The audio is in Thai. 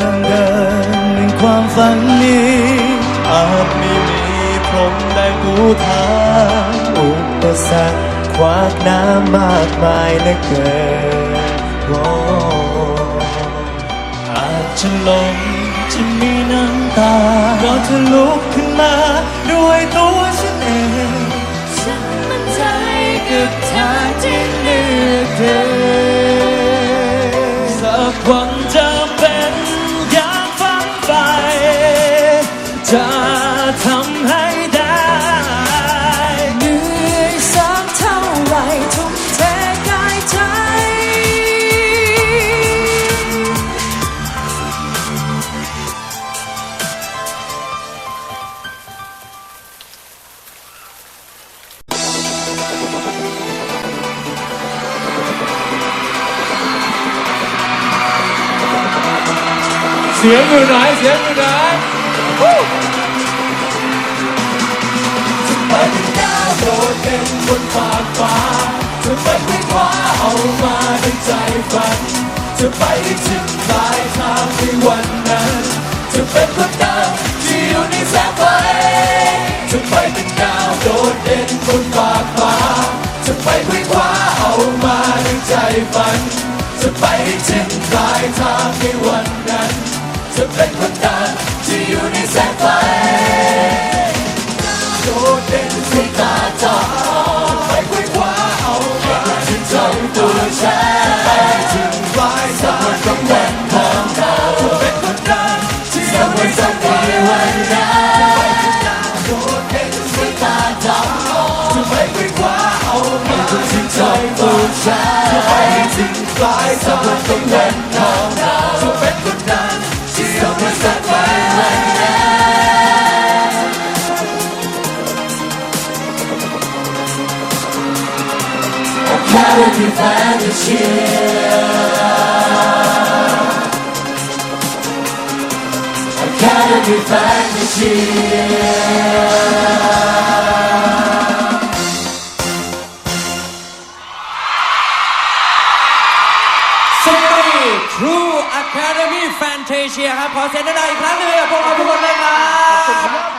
ทางเดินในความฝันนี้อาจไม่มีพรมแดงผูทางอุปสรรคขวากน้ำมากมายเหลืเกิดโออาจจะลมจะมีน้ำตาเราจะลุกขึ้นมาด้วยตัว จะทำให้ได้เหนื่อยสักเท่าไหรทุ่มเทกายใจ เสียงอยู่ไหนเสียงอยู่ไหนไป ดดเด่นบนฟากฟ้าจะไปไม่คว้าเอามาด้วยใจฝัน จะไปถึงปลายทางในวันนั้น จะเป็นคนดังที่อยู่ในแสงไฟจะไปเป็นดาวโดดเด่นบนฟากฟ้าจะไปไม่คว้าเอามาด้วยใจฝัน จะไปถึงปลายทางในวันนั้น จะเป็นคนดังที่อยู่ในแสงไฟ สุดตาจอจะไปคุยคว้าเอามาถึงใจตัวฉันไปถึงปลายางกับวันของเราจะเป็นคนดังที่ทำให้สักวันนั้น Academy Fantasy Academy Fantasy สตรีทรูอะคาเด มี่แฟนเทเชียครับ ขอเสียงหน่อยอีกครั้งหนึ่งกับพวกเราทุกคนเลยครับ